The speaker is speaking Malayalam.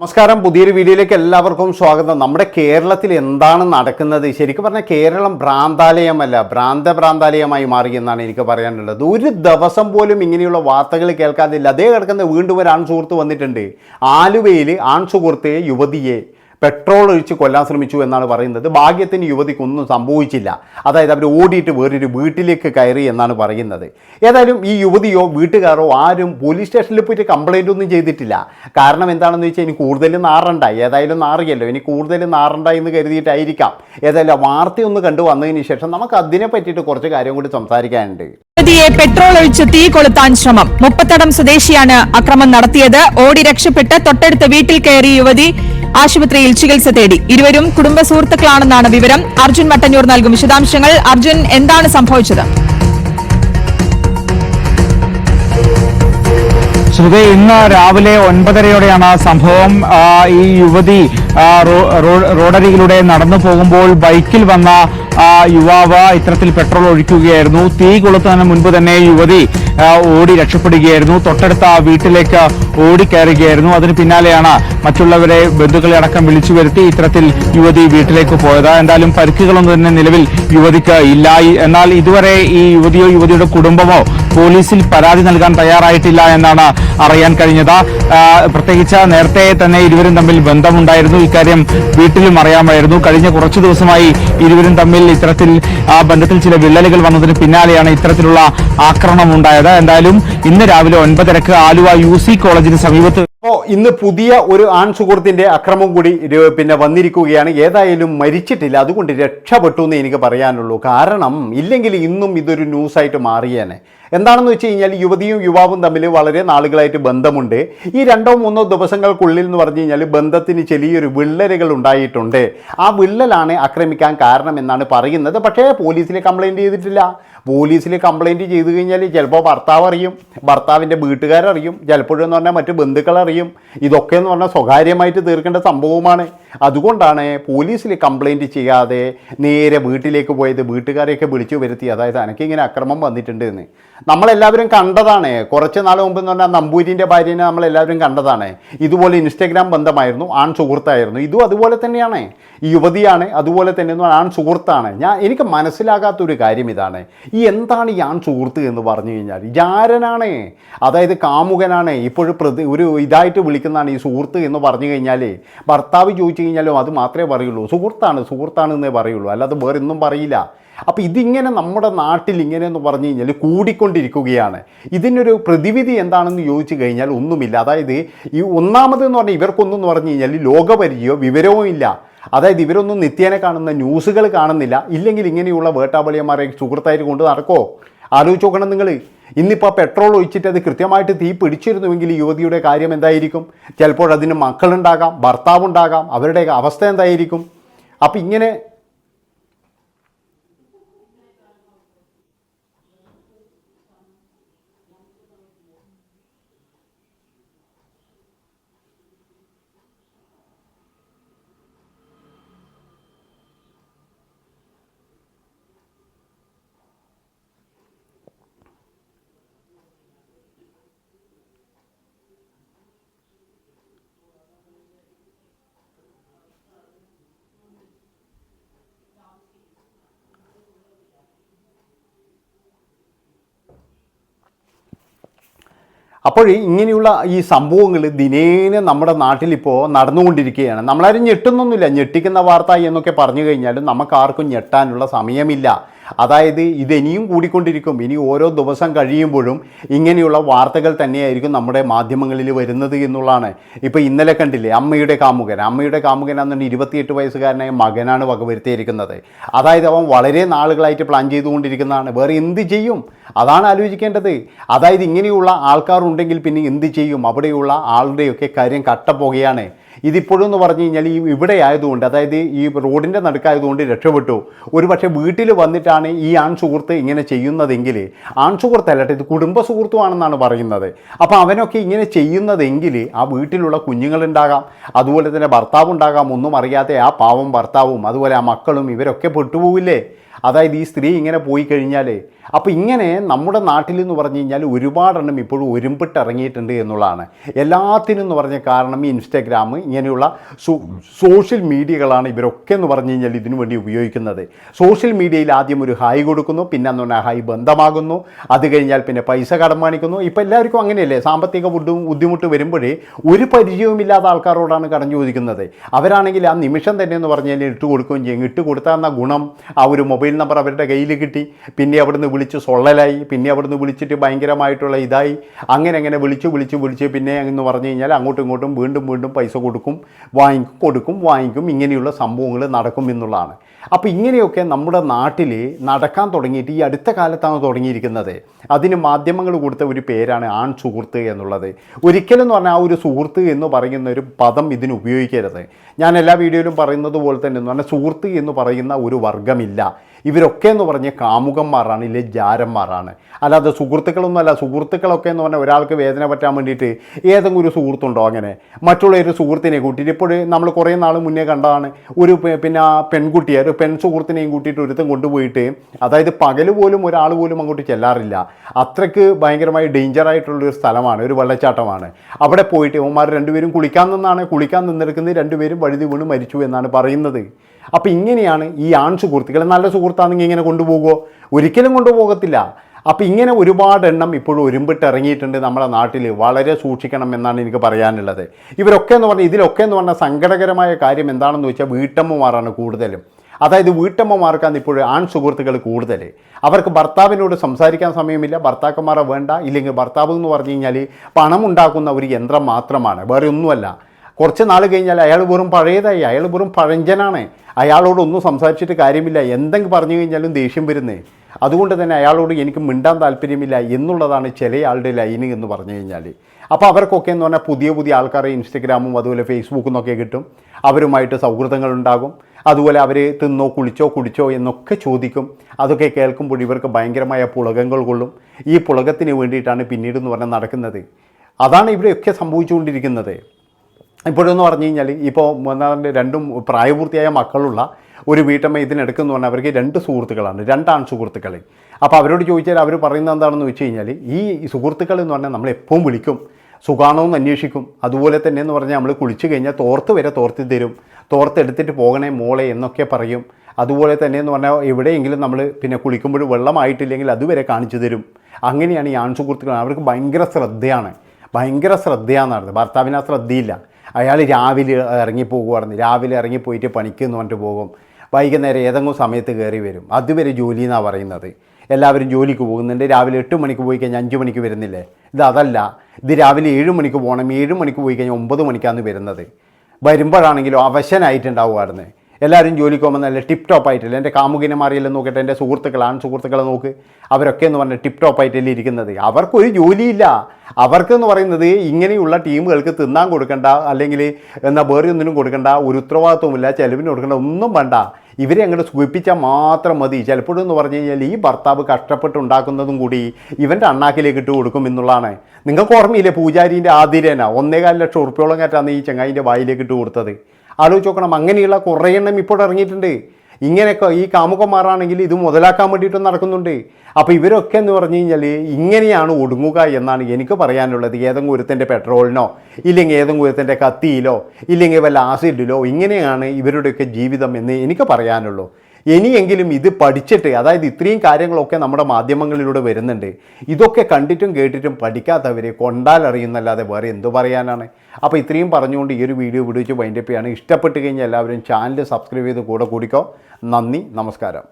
നമസ്കാരം. പുതിയൊരു വീഡിയോയിലേക്ക് എല്ലാവർക്കും സ്വാഗതം. നമ്മുടെ കേരളത്തിൽ എന്താണ് നടക്കുന്നത്? ശരിക്കും പറഞ്ഞാൽ കേരളം ഭ്രാന്താലയമല്ല ഭ്രാന്ത ഭ്രാന്താലയമായി മാറി എന്നാണ് എനിക്ക് പറയാനുള്ളത്. ഒരു ദിവസം പോലും ഇങ്ങനെയുള്ള വാർത്തകൾ കേൾക്കാതില്ല അതേ കിടക്കുന്ന വീണ്ടും ഒരു ആൺ സുഹൃത്ത് വന്നിട്ടുണ്ട്. ആലുവയിൽ ആൺ സുഹൃത്തെ യുവതിയെ പെട്രോൾ ഒഴിച്ച് കൊല്ലാൻ ശ്രമിച്ചു എന്നാണ് പറയുന്നത്. ഭാഗ്യത്തിന് യുവതിക്കൊന്നും സംഭവിച്ചില്ല. അതായത് അവർ ഓടിയിട്ട് വേറൊരു വീട്ടിലേക്ക് കയറി എന്നാണ് പറയുന്നത്. ഏതായാലും ഈ യുവതിയോ വീട്ടുകാരോ ആരും പോലീസ് സ്റ്റേഷനിൽ പോയിട്ട് കംപ്ലൈന്റ് ഒന്നും ചെയ്തിട്ടില്ല. കാരണം എന്താണെന്ന് വെച്ചാൽ ഇനി കൂടുതൽ നാറണ്ട. ഏതായാലും നാറിയല്ലോ ഇനി കൂടുതൽ നാറണ്ട എന്ന് കരുതിയിട്ടായിരിക്കാം. ഏതായാലും വാർത്തയൊന്ന് കണ്ടു വന്നതിന് ശേഷം നമുക്ക് അതിനെ പറ്റിയിട്ട് കുറച്ച് കാര്യം കൂടി സംസാരിക്കാനുണ്ട്. യുവതിയെ പെട്രോൾ ഒഴിച്ച് തീ കൊളുത്താൻ ശ്രമം. മുപ്പത്തടം സ്വദേശിയാണ് അക്രമം നടത്തിയത്. ഓടി രക്ഷപ്പെട്ട് തൊട്ടടുത്ത വീട്ടിൽ കയറി യുവതി ആശുപത്രിയിൽ ചികിത്സ തേടി ഇരുവരും കുടുംബ സുഹൃത്തുക്കളാണെന്നാണ് വിവരം. അർജുൻ മട്ടന്നൂർ നൽകും വിശദാംശങ്ങൾ. അർജുൻ എന്താണ് സംഭവിച്ചത്? ശ്രുതി ഇന്ന് രാവിലെ ഒൻപതരയോടെയാണ് സംഭവം. ഈ യുവതി റോഡരികിലൂടെ നടന്നു പോകുമ്പോൾ ബൈക്കിൽ വന്ന യുവാവ് ഇത്തരത്തിൽ പെട്രോൾ ഒഴിക്കുകയായിരുന്നു. തീ കൊളുത്തുന്നതിന് മുൻപ് തന്നെ യുവതി ഓടി രക്ഷപ്പെടുകയായിരുന്നു. തൊട്ടടുത്ത ആ വീട്ടിലേക്ക് ഓടിക്കയറുകയായിരുന്നു അതിന് പിന്നാലെയാണ് മറ്റുള്ളവരെ ബന്ധുക്കളെ അടക്കം വിളിച്ചു വരുത്തി ഇത്തരത്തിൽ യുവതി വീട്ടിലേക്ക് പോയത്. എന്തായാലും പരിക്കുകളൊന്നും തന്നെ നിലവിൽ യുവതിക്ക് ഇല്ല എന്നാൽ ഇതുവരെ ഈ യുവതിയോ യുവതിയുടെ കുടുംബമോ പോലീസിൽ പരാതി നൽകാൻ തയ്യാറായിട്ടില്ല എന്നാണ് അറിയാൻ കഴിഞ്ഞത്. പ്രത്യേകിച്ച് നേരത്തെ തന്നെ ഇരുവരും തമ്മിൽ ബന്ധമുണ്ടായിരുന്നു. ഇക്കാര്യം വീട്ടിലും അറിയാമായിരുന്നു. കഴിഞ്ഞ കുറച്ചു ദിവസമായി ഇരുവരും തമ്മിൽ ഇത്തരത്തിൽ ആ ബന്ധത്തിൽ ചില വിള്ളലുകൾ വന്നതിന് പിന്നാലെയാണ് ഇത്തരത്തിലുള്ള ആക്രമണം ഉണ്ടായത്. എന്തായാലും ഇന്ന് രാവിലെ ഒൻപതരക്ക് ആലുവ യു കോളേജിന് സമീപത്ത് ഓ ഇന്ന് പുതിയ ഒരു ആൺ സുഹൃത്തിന്റെ അക്രമം കൂടി പിന്നെ വന്നിരിക്കുകയാണ്. ഏതായാലും മരിച്ചിട്ടില്ല. അതുകൊണ്ട് രക്ഷപ്പെട്ടു എന്ന് എനിക്ക് പറയാനുള്ളൂ. കാരണം ഇല്ലെങ്കിൽ ഇന്നും ഇതൊരു ന്യൂസായിട്ട് മാറിയേനെ. എന്താണെന്ന് വെച്ച് കഴിഞ്ഞാൽ യുവതിയും യുവാവും തമ്മിൽ വളരെ നാളുകളായിട്ട് ബന്ധമുണ്ട്. ഈ രണ്ടോ മൂന്നോ ദിവസങ്ങൾക്കുള്ളിൽ എന്ന് പറഞ്ഞു കഴിഞ്ഞാൽ ബന്ധത്തിന് ചെറിയൊരു വിള്ളലുകൾ ഉണ്ടായിട്ടുണ്ട്. ആ വിള്ളലാണ് ആക്രമിക്കാൻ കാരണം എന്നാണ് പറയുന്നത്. പക്ഷേ പോലീസിൽ കംപ്ലൈന്റ് ചെയ്തിട്ടില്ല. പോലീസിൽ കംപ്ലൈന്റ് ചെയ്തു കഴിഞ്ഞാൽ ചിലപ്പോൾ ഭർത്താവ് അറിയും ഭർത്താവിന്റെ വീട്ടുകാരറിയും ചിലപ്പോഴെന്ന് പറഞ്ഞാൽ മറ്റ് ബന്ധുക്കളറിയും. ഇതൊക്കെ എന്ന് പറഞ്ഞാൽ സ്വകാര്യമായിട്ട് തീർക്കേണ്ട സംഭവമാണ് അതുകൊണ്ടാണ് പോലീസിൽ കംപ്ലൈന്റ് ചെയ്യാതെ നേരെ വീട്ടിലേക്ക് പോയത് വീട്ടുകാരെയൊക്കെ വിളിച്ചു വരുത്തി. അതായത് എനിക്കിങ്ങനെ അക്രമം വന്നിട്ടുണ്ട് എന്ന്. നമ്മളെല്ലാവരും കണ്ടതാണ്. കുറച്ച് നാൾ മുമ്പ് എന്ന് പറഞ്ഞാൽ നമ്പൂരിന്റെ ഭാര്യനെ നമ്മളെല്ലാവരും കണ്ടതാണ്. ഇതുപോലെ ഇൻസ്റ്റഗ്രാം ബന്ധമായിരുന്നു. ആൺ സുഹൃത്തായിരുന്നു. ഇതും അതുപോലെ തന്നെയാണ്. ഈ യുവതിയാണ് അതുപോലെ തന്നെ എന്ന് ആൺ സുഹൃത്താണ്. ഞാൻ എനിക്ക് മനസ്സിലാകാത്തൊരു കാര്യം ഇതാണ്. ഈ എന്താണ് ഈ ആൺ സുഹൃത്ത് എന്ന് പറഞ്ഞു കഴിഞ്ഞാൽ? ജാരനാണ്. അതായത് കാമുകനാണ്. ഇപ്പോഴും പ്രതി ഒരു ഇതായിട്ട് വിളിക്കുന്നതാണ് ഈ സുഹൃത്ത് എന്ന് പറഞ്ഞു കഴിഞ്ഞാൽ ഭർത്താവ് കഴിഞ്ഞാലും അത് മാത്രമേ പറയുള്ളൂ. സുഹൃത്താണ് സുഹൃത്താണ് എന്നേ പറയുള്ളൂ. അല്ലാതെ വേറെ ഒന്നും പറയില്ല. അപ്പോൾ ഇതിങ്ങനെ നമ്മുടെ നാട്ടിൽ ഇങ്ങനെ എന്ന് പറഞ്ഞു കഴിഞ്ഞാൽ കൂടിക്കൊണ്ടിരിക്കുകയാണ്. ഇതിനൊരു പ്രതിവിധി എന്താണെന്ന് ചോദിച്ചു കഴിഞ്ഞാൽ ഒന്നുമില്ല. അതായത് ഈ ഒന്നാമത് എന്ന് പറഞ്ഞാൽ ഇവർക്കൊന്നും പറഞ്ഞു കഴിഞ്ഞാൽ ലോകപരിചയോ വിവരവും ഇല്ല. അതായത് ഇവരൊന്നും നിത്യേന കാണുന്ന ന്യൂസുകൾ കാണുന്നില്ല. ഇല്ലെങ്കിൽ ഇങ്ങനെയുള്ള വേട്ടാവളിയന്മാരെ സുഹൃത്തായിട്ട് കൊണ്ട് നടക്കോ ആലോചിച്ച് നോക്കണം നിങ്ങൾ ഇന്നിപ്പോൾ പെട്രോൾ ഒഴിച്ചിട്ട് അത് കൃത്യമായിട്ട് തീ പിടിച്ചിരുന്നുവെങ്കിൽ യുവതിയുടെ കാര്യം എന്തായിരിക്കും? ചിലപ്പോൾ അതിന് മക്കളുണ്ടാകാം ഭർത്താവുണ്ടാകാം അവരുടെ അവസ്ഥ എന്തായിരിക്കും? അപ്പം ഇങ്ങനെ അപ്പോൾ ഇങ്ങനെയുള്ള ഈ സംഭവങ്ങൾ ദിനേന നമ്മുടെ നാട്ടിലിപ്പോൾ നടന്നുകൊണ്ടിരിക്കുകയാണ്. നമ്മളാരും ഞെട്ടുന്നൊന്നുമില്ല. ഞെട്ടിക്കുന്ന വാർത്ത എന്നൊക്കെ പറഞ്ഞു കഴിഞ്ഞാലും നമുക്കാർക്കും ഞെട്ടാനുള്ള സമയമില്ല. അതായത് ഇതിനിയും കൂടിക്കൊണ്ടിരിക്കും. ഇനി ഓരോ ദിവസം കഴിയുമ്പോഴും ഇങ്ങനെയുള്ള വാർത്തകൾ തന്നെയായിരിക്കും നമ്മുടെ മാധ്യമങ്ങളിൽ വരുന്നത് എന്നുള്ളതാണ്. ഇപ്പോൾ ഇന്നലെ കണ്ടില്ലേ അമ്മയുടെ കാമുകൻ. അമ്മയുടെ കാമുകൻ എന്നുണ്ട് ഇരുപത്തിയെട്ട് വയസ്സുകാരനായ മകനാണ് വകവരുത്തിയിരിക്കുന്നത്. അതായത് അവൻ വളരെ നാളുകളായിട്ട് പ്ലാൻ ചെയ്തുകൊണ്ടിരിക്കുന്നതാണ്. വേറെ എന്ത് ചെയ്യും? അതാണ് ആലോചിക്കേണ്ടത്. അതായത് ഇങ്ങനെയുള്ള ആൾക്കാരുണ്ടെങ്കിൽ പിന്നെ എന്ത് ചെയ്യും? അവിടെയുള്ള ആളുടെയൊക്കെ കാര്യം കട്ടപ്പോകുകയാണ് ഇതിപ്പോഴും എന്ന് പറഞ്ഞു കഴിഞ്ഞാൽ ഈ ഇവിടെ ആയതുകൊണ്ട് അതായത് ഈ റോഡിന്റെ നടുക്കായതുകൊണ്ട് രക്ഷപ്പെട്ടു. ഒരു പക്ഷേ വീട്ടിൽ വന്നിട്ടാണ് ഈ ആൺ സുഹൃത്ത് ഇങ്ങനെ ചെയ്യുന്നതെങ്കിൽ ആൺ സുഹൃത്തല്ലട്ടെ ഇത് കുടുംബ സുഹൃത്തുമാണെന്നാണ് പറയുന്നത്. അപ്പോൾ അവനൊക്കെ ഇങ്ങനെ ചെയ്യുന്നതെങ്കിൽ ആ വീട്ടിലുള്ള കുഞ്ഞുങ്ങളുണ്ടാകാം അതുപോലെ തന്നെ ഭർത്താവ് ഉണ്ടാകാം ഒന്നും അറിയാതെ ആ പാവം ഭർത്താവും അതുപോലെ ആ മക്കളും ഇവരൊക്കെ പെട്ടുപോവില്ലേ? അതായത് ഈ സ്ത്രീ ഇങ്ങനെ പോയി കഴിഞ്ഞാൽ അപ്പോൾ ഇങ്ങനെ നമ്മുടെ നാട്ടിൽ എന്ന് പറഞ്ഞു കഴിഞ്ഞാൽ ഒരുപാടെണ്ണം ഇപ്പോഴും ഒരുമ്പിട്ടിറങ്ങിയിട്ടുണ്ട് എന്നുള്ളതാണ്. എല്ലാത്തിനും എന്ന് പറഞ്ഞ കാരണം ഇൻസ്റ്റാഗ്രാം ഇങ്ങനെയുള്ള സോഷ്യൽ മീഡിയകളാണ് ഇവരൊക്കെ എന്ന് പറഞ്ഞു കഴിഞ്ഞാൽ ഇതിനു വേണ്ടി ഉപയോഗിക്കുന്നത്. സോഷ്യൽ മീഡിയയിൽ ആദ്യം ഒരു ഹായ് കൊടുക്കുന്നു പിന്നെ എന്ന് പറഞ്ഞാൽ ഹായ് ബന്ധമാകുന്നു. അത് കഴിഞ്ഞാൽ പിന്നെ പൈസ കടം കാണിക്കുന്നു ഇപ്പം എല്ലാവർക്കും അങ്ങനെയല്ലേ? സാമ്പത്തിക ബുദ്ധി- ബുദ്ധിമുട്ട് വരുമ്പോഴേ ഒരു പരിചയവുമില്ലാത്ത ആൾക്കാരോടാണ് കടം ചോദിക്കുന്നത്. അവരാണെങ്കിൽ ആ നിമിഷം തന്നെ എന്ന് പറഞ്ഞു കഴിഞ്ഞാൽ ഇട്ട് കൊടുക്കുകയും ചെയ്യും. ഇട്ട് കൊടുത്താന്ന ഗുണം? ആ ഒരു മൊബൈൽ നമ്പർ അവരുടെ കയ്യിൽ കിട്ടി. പിന്നെ അവിടുന്ന് വിളിച്ച് സൊള്ളലായി. പിന്നെ അവിടുന്ന് വിളിച്ചിട്ട് ഭയങ്കരമായിട്ടുള്ള ഇതായി. അങ്ങനെ അങ്ങനെ വിളിച്ച് വിളിച്ച് വിളിച്ച് പിന്നെ എന്ന് പറഞ്ഞു കഴിഞ്ഞാൽ അങ്ങോട്ടും ഇങ്ങോട്ടും വീണ്ടും വീണ്ടും പൈസ കൊടുക്കും. വാങ്ങിക്കും കൊടുക്കും വാങ്ങിക്കും ഇങ്ങനെയുള്ള സംഭവങ്ങൾ നടക്കും എന്നുള്ളതാണ്. അപ്പോൾ ഇങ്ങനെയൊക്കെ നമ്മുടെ നാട്ടിൽ നടക്കാൻ തുടങ്ങിയിട്ട് ഈ അടുത്ത കാലത്താണ് തുടങ്ങിയിരിക്കുന്നത്. അതിന് മാധ്യമങ്ങൾ കൊടുത്ത ഒരു പേരാണ് ആൺ സുഹൃത്ത് എന്നുള്ളത്. ഒരിക്കലും എന്ന് പറഞ്ഞാൽ ആ ഒരു സുഹൃത്ത് എന്ന് പറയുന്ന ഒരു പദം ഇതിന് ഉപയോഗിക്കരുത്. ഞാൻ എല്ലാ വീഡിയോയിലും പറയുന്നത് പോലെ തന്നെ എന്ന് പറഞ്ഞാൽ സുഹൃത്ത് എന്ന് പറയുന്ന ഒരു വർഗമില്ല ഇവരൊക്കെ എന്ന് പറഞ്ഞ കാമുകന്മാരാണ് ഇല്ലെ ജാരന്മാരാണ്. അല്ലാതെ സുഹൃത്തുക്കളൊന്നുമല്ല. സുഹൃത്തുക്കളൊക്കെ എന്ന് പറഞ്ഞാൽ ഒരാൾക്ക് വേദന പറ്റാൻ വേണ്ടിയിട്ട് ഏതെങ്കിലും ഒരു സുഹൃത്തുണ്ടോ അങ്ങനെ? മറ്റുള്ള ഒരു സുഹൃത്തിനെ കൂട്ടിയിട്ട് ഇപ്പോൾ നമ്മൾ കുറേ നാൾ മുന്നേ കണ്ടതാണ്. ഒരു പിന്നെ ആ പെൺകുട്ടിയെ ഒരു പെൺ സുഹൃത്തിനെയും കൂട്ടിയിട്ട് ഒരുത്തം കൊണ്ടുപോയിട്ട് അതായത് പകൽ പോലും ഒരാൾ പോലും അങ്ങോട്ട് ചെല്ലാറില്ല. അത്രയ്ക്ക് ഭയങ്കരമായി ഡേഞ്ചറായിട്ടുള്ളൊരു സ്ഥലമാണ് ഒരു വെള്ളച്ചാട്ടമാണ്. അവിടെ പോയിട്ട് ഇവന്മാർ രണ്ടുപേരും കുളിക്കാൻ നിന്നാണ്. കുളിക്കാൻ നിന്നെടുക്കുന്നത് രണ്ടുപേരും വഴുതി വീണ് മരിച്ചു എന്നാണ് പറയുന്നത്. അപ്പോൾ ഇങ്ങനെയാണ് ഈ ആൺ സുഹൃത്തുക്കൾ നല്ല സുഹൃത്താണെങ്കിൽ ഇങ്ങനെ കൊണ്ടുപോകുമോ ഒരിക്കലും കൊണ്ടുപോകത്തില്ല. അപ്പോൾ ഇങ്ങനെ ഒരുപാട് എണ്ണം ഇപ്പോഴും ഒരുമ്പിട്ട് ഇറങ്ങിയിട്ടുണ്ട് നമ്മുടെ നാട്ടിൽ വളരെ സൂക്ഷിക്കണം എന്നാണ് എനിക്ക് പറയാനുള്ളത്. ഇവരൊക്കെ എന്ന് പറഞ്ഞാൽ ഇതിലൊക്കെ എന്ന് പറഞ്ഞാൽ സങ്കടകരമായ കാര്യം എന്താണെന്ന് വെച്ചാൽ വീട്ടമ്മമാരാണ് കൂടുതലും. അതായത് വീട്ടമ്മമാർക്കാണ് ഇപ്പോൾ ആൺ സുഹൃത്തുക്കൾ കൂടുതൽ അവർക്ക് ഭർത്താവിനോട് സംസാരിക്കാൻ സമയമില്ല. ഭർത്താക്കന്മാരെ വേണ്ട. ഇല്ലെങ്കിൽ ഭർത്താവ് എന്ന് പറഞ്ഞു കഴിഞ്ഞാൽ പണം ഉണ്ടാക്കുന്ന ഒരു യന്ത്രം മാത്രമാണ്. വേറെ ഒന്നുമല്ല. കുറച്ച് നാൾ കഴിഞ്ഞാൽ അയാൾ വെറും പഴയതായി അയാൾ വെറും പഴഞ്ചനാണ്. അയാളോടൊന്നും സംസാരിച്ചിട്ട് കാര്യമില്ല. എന്തെങ്കിലും പറഞ്ഞു കഴിഞ്ഞാലും ദേഷ്യം വരുന്നേ. അതുകൊണ്ട് തന്നെ അയാളോട് എനിക്ക് മിണ്ടാൻ താല്പര്യമില്ല എന്നുള്ളതാണ് ചില ആളുടെ ലൈന് എന്ന് പറഞ്ഞു കഴിഞ്ഞാൽ അപ്പോൾ അവർക്കൊക്കെ എന്ന് പറഞ്ഞാൽ പുതിയ പുതിയ ആൾക്കാരെ ഇൻസ്റ്റഗ്രാമും അതുപോലെ ഫേസ്ബുക്കും ഒക്കെ കിട്ടും. അവരുമായിട്ട് സൗഹൃദങ്ങൾ ഉണ്ടാകും. അതുപോലെ അവർ തിന്നോ കുളിച്ചോ കുടിച്ചോ എന്നൊക്കെ ചോദിക്കും. അതൊക്കെ കേൾക്കുമ്പോൾ ഇവർക്ക് ഭയങ്കരമായ പുളകങ്ങൾ കൊള്ളും. ഈ പുളകത്തിന് വേണ്ടിയിട്ടാണ് പിന്നീട് എന്ന് പറഞ്ഞാൽ നടക്കുന്നത്. അതാണ് ഇവിടെയൊക്കെ സംഭവിച്ചുകൊണ്ടിരിക്കുന്നത്. ഇപ്പോഴെന്ന് പറഞ്ഞു കഴിഞ്ഞാൽ ഇപ്പോൾ മൂന്നാറിന്റെ രണ്ടും പ്രായപൂർത്തിയായ മക്കളുള്ള ഒരു വീട്ടമ്മ ഇതിനെടുക്കുന്നു പറഞ്ഞാൽ അവർക്ക് രണ്ട് സുഹൃത്തുക്കളാണ് രണ്ടാണ് സുഹൃത്തുക്കൾ അപ്പോൾ അവരോട് ചോദിച്ചാൽ അവർ പറയുന്നത് എന്താണെന്ന് വെച്ച് കഴിഞ്ഞാൽ ഈ സുഹൃത്തുക്കൾ എന്ന് പറഞ്ഞാൽ നമ്മൾ എപ്പോഴും വിളിക്കും സുഖാണോ എന്ന് അന്വേഷിക്കും. അതുപോലെ തന്നെ എന്ന് പറഞ്ഞാൽ നമ്മൾ കുളിച്ചു കഴിഞ്ഞാൽ തോർത്ത് വരെ തോർത്തി തരും തോർത്തെടുത്തിട്ട് പോകണേ മോളെ എന്നൊക്കെ പറയും. അതുപോലെ തന്നെ എന്ന് പറഞ്ഞാൽ എവിടെയെങ്കിലും നമ്മൾ പിന്നെ കുളിക്കുമ്പോൾ വെള്ളമായിട്ടില്ലെങ്കിൽ അതുവരെ കാണിച്ചു തരും. അങ്ങനെയാണ് ഈ ആൺ സുഹൃത്തുക്കൾ അവർക്ക് ഭയങ്കര ശ്രദ്ധയാണ് ഭയങ്കര ശ്രദ്ധയാണെന്നാണ് ഭർത്താവിന് ആ ശ്രദ്ധയില്ല. അയാൾ രാവിലെ ഇറങ്ങിപ്പോകുമായിരുന്നു രാവിലെ ഇറങ്ങിപ്പോയിട്ട് പണിക്ക് എന്ന് പറഞ്ഞിട്ട് പോകും. വൈകുന്നേരം ഏതെങ്കിലും സമയത്ത് കയറി വരും. അതുവരെ ജോലി എന്നാണ് പറയുന്നത്. എല്ലാവരും ജോലിക്ക് പോകുന്നുണ്ട്. രാവിലെ എട്ട് മണിക്ക് പോയി കഴിഞ്ഞാൽ അഞ്ച് മണിക്ക് വരുന്നില്ലേ? ഇത് അതല്ല. ഇത് രാവിലെ ഏഴ് മണിക്ക് പോകണം. ഏഴ് മണിക്ക് പോയി കഴിഞ്ഞാൽ ഒമ്പത് മണിക്കാണ് വരുന്നത്. വരുമ്പോഴാണെങ്കിലും അവശനായിട്ടുണ്ടാവുമായിരുന്നു എല്ലാവരും ജോലിക്ക് പോകുമ്പോൾ നല്ല ടിപ്പ് ആയിട്ടില്ല? എന്റെ കാമുകിനെ മാറിയല്ലോ നോക്കട്ടെ? എന്റെ സുഹൃത്തുക്കളാണ് സുഹൃത്തുക്കളെ നോക്ക്. അവരൊക്കെ എന്ന് പറഞ്ഞാൽ ടിപ് ടോപ്പ് ആയിട്ടല്ലേ ഇരിക്കുന്നത്. അവർക്കൊരു ജോലിയില്ല. അവർക്കെന്ന് പറയുന്നത് ഇങ്ങനെയുള്ള ടീമുകൾക്ക് തിന്നാൻ കൊടുക്കണ്ട അല്ലെങ്കിൽ എന്നാൽ വേറെ ഒന്നിനും കൊടുക്കണ്ട ഒരു ഉത്തരവാദിത്വമില്ല ചിലവിന് കൊടുക്കേണ്ട ഒന്നും വേണ്ട. ഇവരെ അങ്ങോട്ട് സുഖിപ്പിച്ചാൽ മാത്രം മതി. ചിലപ്പോഴെന്ന് പറഞ്ഞു കഴിഞ്ഞാൽ ഈ ഭർത്താവ് കഷ്ടപ്പെട്ട് ഉണ്ടാക്കുന്നതും കൂടി ഇവന്റെ അണ്ണാക്കിലേക്ക് ഇട്ട് കൊടുക്കും എന്നുള്ളതാണ്. നിങ്ങൾക്ക് ഓർമ്മയില്ലേ പൂജാരീന്റെ ആതിരേന? ഒന്നേകാൽ ലക്ഷം ഉറുപ്പ്യോളം കയറ്റാന്ന് ഈ ചങ്ങായിന്റെ വായിലേക്ക് ഇട്ട് കൊടുത്തത്. ആലോചിച്ച് നോക്കണം. അങ്ങനെയുള്ള കുറേ എണ്ണം ഇപ്പോൾ ഇറങ്ങിയിട്ടുണ്ട്. ഇങ്ങനെയൊക്കെ ഈ കാമുകന്മാരാണെങ്കിൽ ഇത് മുതലാക്കാൻ വേണ്ടിയിട്ട് നടക്കുന്നുണ്ട്. അപ്പോൾ ഇവരൊക്കെ എന്ന് പറഞ്ഞു കഴിഞ്ഞാൽ ഇങ്ങനെയാണ് ഒടുങ്ങുക എന്നാണ് എനിക്ക് പറയാനുള്ളത്. ഏതെങ്കിലും ഒരുത്തന്റെ പെട്രോളിനോ ഇല്ലെങ്കിൽ ഏതെങ്കിലും ഒരുത്തന്റെ കത്തിയിലോ ഇല്ലെങ്കിൽ വല്ല ആസിഡിലോ ഇങ്ങനെയാണ് ഇവരുടെയൊക്കെ ജീവിതം എന്ന് എനിക്ക് പറയാനുള്ളൂ. ഇനിയെങ്കിലും ഇത് പഠിച്ചിട്ട് അതായത് ഇത്രയും കാര്യങ്ങളൊക്കെ നമ്മുടെ മാധ്യമങ്ങളിലൂടെ വരുന്നുണ്ട് ഇതൊക്കെ കണ്ടിട്ടും കേട്ടിട്ടും പഠിക്കാത്തവരെ കൊണ്ടാലറിയുന്നല്ലാതെ വേറെ എന്തു പറയാനാണ്? അപ്പോൾ ഇത്രയും പറഞ്ഞുകൊണ്ട് ഈ ഒരു വീഡിയോ വിടുവിച്ച് വൈൻഡപ്പ് ചെയ്യാണ്. ഇഷ്ടപ്പെട്ട് കഴിഞ്ഞാൽ എല്ലാവരും ചാനൽ സബ്സ്ക്രൈബ് ചെയ്ത് കൂടെ കൂടിക്കോ. നന്ദി നമസ്കാരം.